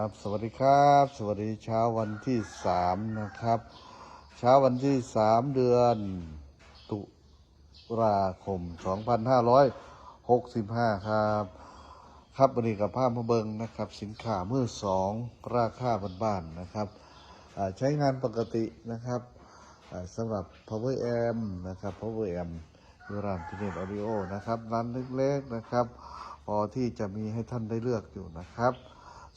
ครับ สวัสดีครับ สวัสดีเช้าวันที่สามนะครับ เช้าวันที่สามเดือน ตุลาคม2565ครับ ครับวันนี้กับภาพมาเบิงนะครับ สินค้ามือสองราคาบ้านๆนะครับ ใช้งานปกตินะครับสำหรับ power amp นะครับ power amp ยูรานพิเนตออดิโอนะครับร้านเล็กๆนะครับ พอที่จะมีให้ท่านได้เลือกอยู่นะครับ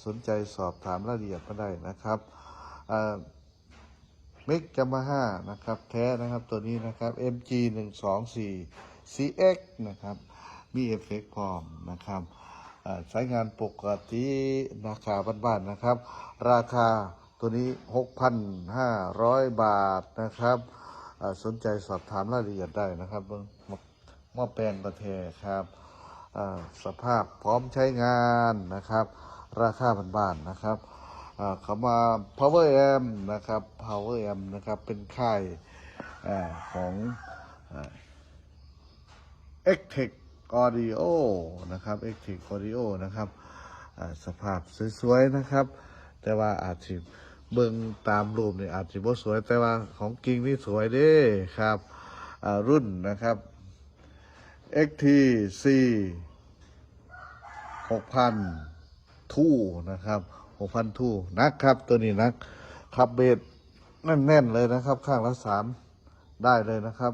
สนใจสอบถามรายละเอียดมาได้นะครับมิกจัมมาห้านะครับ แท้นะครับตัวนี้นะครับ MG 1 2 4 CX นะครับ มีเอฟเฟกต์พร้อมนะครับใช้งานปกติราคาบ้านๆนะครับ ราคาตัวนี้ 6,500 บาทนะครับสนใจสอบถามรายละเอียดได้นะครับเบิ่งหม้อหม้อแปลงกระเทครับสภาพพร้อมใช้งานนะครับ ราคาบ้านๆนะครับเขามา power amp นะครับ power amp นะครับเป็นค่ายอของ x t e c Audio นะครับ x t e c Audio นะครับสภาพสวยๆนะครับ แต่ว่าอาจจะเบิ่งตามรูปนี่อาจจะบ่สวย แต่ว่าของจริงนี่สวยเด้ครับรุ่นนะครับ XTC 6,000 ทู่นะครับ6,000ทู่นักครับตัวนี้นักขับเบสแน่นๆเลยนะครับ ข้างละสามได้เลยนะครับ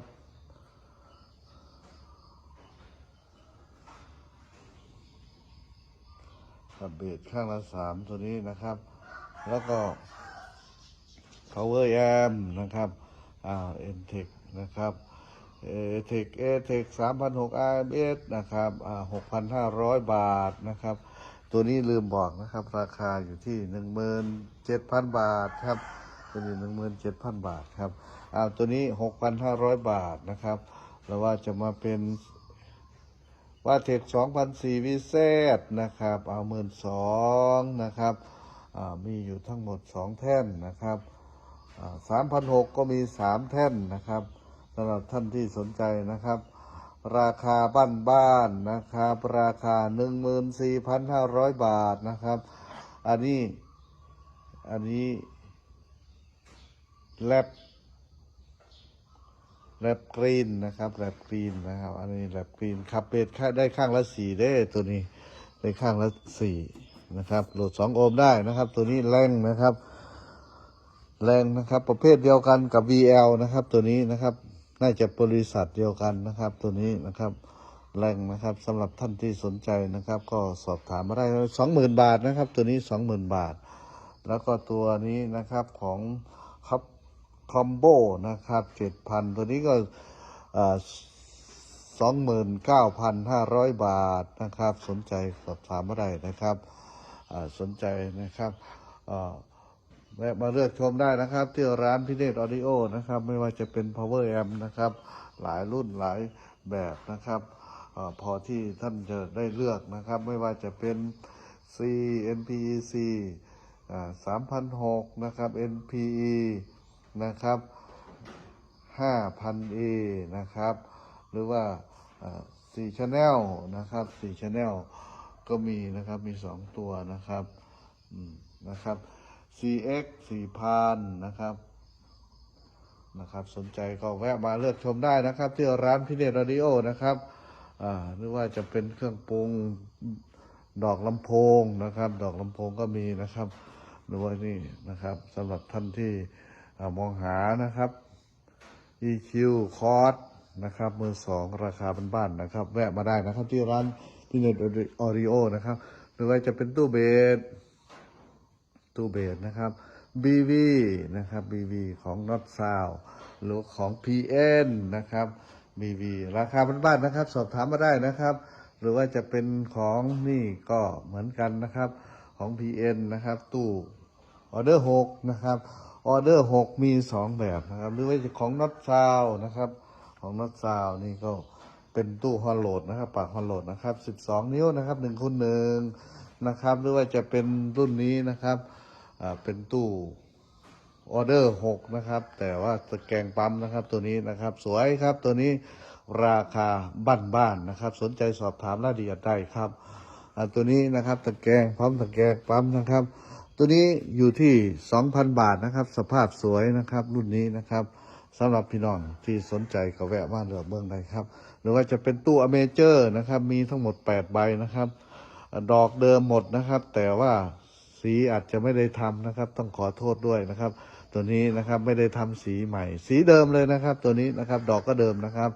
ขับเบสข้างละสามตัวนี้นะครับ แล้วก็ power amp นะครับอ่า n t e c นะครับเอเทคเอเทคสามพันหก RMS นะครับอ่าหกพันห้าร้อยบาทนะครับ ตัวนี้ลืมบอกนะครับ ราคาอยู่ที่หนึ่งหมื่นเจ็ดพันบาทครับ ตัวนี้หนึ่งหมื่นเจ็ดพันบาทครับอ่าตัวนี้หกพันห้าร้อยบาทนะครับ แล้วว่าจะมาเป็นว่าเทคสองพันสี่วิเศษนะครับ เอาหมื่นสองนะครับอ่ามีอยู่ทั้งหมดสองแท่นนะครับสามพันหกก็มีสามแท่นนะครับสำหรับท่านที่สนใจนะครับ ราคาบ้านบ้านนะครับ ราคาหนึ่งหมื่นสี่พันห้าร้อยบาทนะครับ อันนี้ อันนี้แลบแรปกรีนนะครับแรปกรีนนะครับ อันนี้แรปกรีนขับเบสค่าได้ข้างละสี่ได้ตัวนี้ได้ข้างละสี่นะครับโหลดสองโอห์มได้นะครับ ตัวนี้แรงนะครับ แรงนะครับ ประเภทเดียวกันกับ VL นะครับ ตัวนี้นะครับ น่าจะบริษัทเดียวกันนะครับ ตัวนี้นะครับแรงนะครับสำหรับท่านที่สนใจนะครับ ก็สอบถามมาได้สองหมื่นบาทนะครับ ตัวนี้สองหมื่นบาท แล้วก็ตัวนี้นะครับของครับคอมโบนะครับเจ็ดพันตัวนี้ก็สองหมื่นเก้าพันห้าร้อยบาทนะครับ สนใจสอบถามมาได้นะครับสนใจนะครับอ่า แวะมาเลือกชมได้นะครับ ที่ร้านพิเนตออดิโอนะครับ ไม่ว่าจะเป็น power amp นะครับ หลายรุ่นหลายแบบนะครับอพอที่ท่านจะได้เลือกนะครับ ไม่ว่าจะเป็น C NPEC สามพันหกนะครับ NPE นะครับห้าพัน A นะครับ หรือว่าสี่ชแนลนะครับสี่ชแนลก็มีนะครับมีสองตัวนะครับนะครับ CX สี่พันนะครับนะครับ สนใจก็แวะมาเลือกชมได้นะครับ ที่ร้านพิเนตรดิโอนะครับอ่าหรือว่าจะเป็นเครื่องปรุงดอกลำโพงนะครับ ดอกลำโพงก็มีนะครับ หรือว่านี่นะครับสำหรับท่านที่อ่ามองหานะครับ EQ คอร์สนะครับมือสองราคาบ้านๆนะครับ แวะมาได้นะครับที่ร้านพิเนตออริโอนะครับ หรือว่าจะเป็นตู้เบส ตู้เบสนะครับ BV นะครับ BV ของ Not Sound หรือของ PN นะครับ BV ราคาบ้านๆนะครับ สอบถามมาได้นะครับ หรือว่าจะเป็นของนี่ก็เหมือนกันนะครับของ PN นะครับ ตู้ออเดอร์6นะครับออเดอร์6มี 2 แบบนะครับ หรือว่าจะของ Not Sound นะครับของ Not Sound นี่ก็เป็นตู้ฮอลโหลดนะครับ ปากฮอลโหลดนะครับ 12 นิ้วนะครับ1คูณ1 นะครับ หรือว่าจะเป็นรุ่นนี้นะครับเป็นตู้ออเดอร์หกนะครับ แต่ว่าตะแกรงปั๊มนะครับตัวนี้นะครับ สวยครับตัวนี้ราคาบ้านๆนะครับ สนใจสอบถามรายละเอียดได้ครับตัวนี้นะครับตะแกรงพร้อมตะแกรงปั๊มนะครับ ตัวนี้อยู่ที่2,000บาทนะครับ สภาพสวยนะครับ รุ่นนี้นะครับสำหรับพี่น้องที่สนใจก็แวะมาเลือเบื้องได้ครับ หรือว่าจะเป็นตู้อเมเจอร์นะครับ มีทั้งหมด 8 ใบนะครับ ดอกเดิมหมดนะครับ แต่ว่าสีอาจจะไม่ได้ทำนะครับ ต้องขอโทษด้วยนะครับ ตัวนี้นะครับไม่ได้ทำสีใหม่ สีเดิมเลยนะครับ ตัวนี้นะครับดอกก็เดิมนะครับ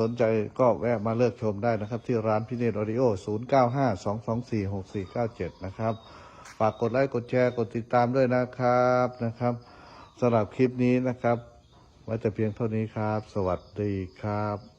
สนใจก็แวะมาเลือกชมได้นะครับ ที่ร้านพิเนตออดิโอ 0952246497 นะครับ ฝากกดไลค์กดแชร์กดติดตามด้วยนะครับนะครับสำหรับคลิปนี้นะครับไว้แต่เพียงเท่านี้ครับ สวัสดีครับ